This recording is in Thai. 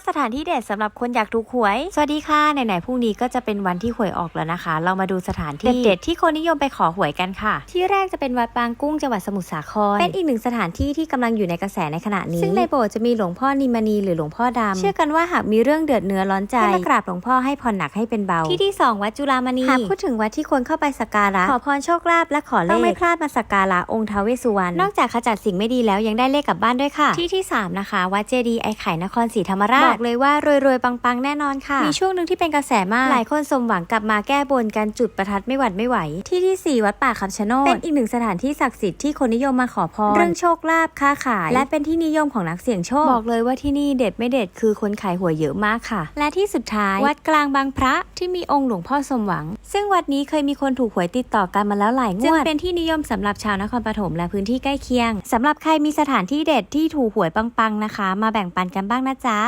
5สถานที่เด็ดสำหรับคนอยากถูกหวย สวัสดีค่ะ ไหนๆพรุ่งนี้ก็จะเป็นวันที่หวยออกแล้วนะคะ เรามาดูสถานที่เด็ดๆที่คนนิยมไปขอหวยกันค่ะ ที่แรกจะเป็นวัดบางกุ้งจังหวัดสมุทรสาคร เป็นอีกหนึ่งสถานที่ที่กำลังอยู่ในกระแสในขณะนี้ ซึ่งในโบสถ์จะมีหลวงพ่อนิมณีหรือหลวงพ่อดำเชื่อกันว่าหากมีเรื่องเดือดเนื้อร้อนใจให้มากราบหลวงพ่อให้ผ่อนหนักให้เป็นเบา ที่ที่สองวัดจุฬามณีหากพูดถึงวัดที่คนเข้าไปสักการะขอพรโชคลาภและขอเลขต้องไม่พลาดมาสักการะองค์ท้าวเวสสุวรรณนอกจากขจัดสิ่งไม่ดีแล้วยังได้เลขกลับบ้านด้วยค่ะ ที่ที่สามนะคะวัดเจดีย์ไอไข่นครศรีธรรมราชบอกเลยว่ารวยๆปังๆแน่นอนค่ะ มีช่วงหนึ่งที่เป็นกระแสมาก หลายคนสมหวังกลับมาแก้บนกันจุดประทัดไม่หวั่นไม่ไหว ที่ที่สี่วัดป่าคำชะโนดเป็นอีกหนึ่งสถานที่ศักดิ์สิทธิ์ที่คนนิยมมาขอพรเรื่องโชคลาภค้าขาย และเป็นที่นิยมของนักเสี่ยงโชคบอกเลยว่าที่นี่เด็ดไม่เด็ดคือคนขายหวยเยอะมากค่ะ และที่สุดท้าย วัดกลางบางพระที่มีองค์หลวงพ่อสมหวัง ซึ่งวัดนี้เคยมีคนถูกหวยติดต่อกันมาแล้วหลายงวดจึงเป็นที่นิยมสำหรับชาวนครปฐมและพื้นที่ใกล้เคียงสำหรับใครมีสถานที่เด็ดที่ถูกหวยปังๆนะคะ มาแบ่งปันกันบ้างนะจ๊ะ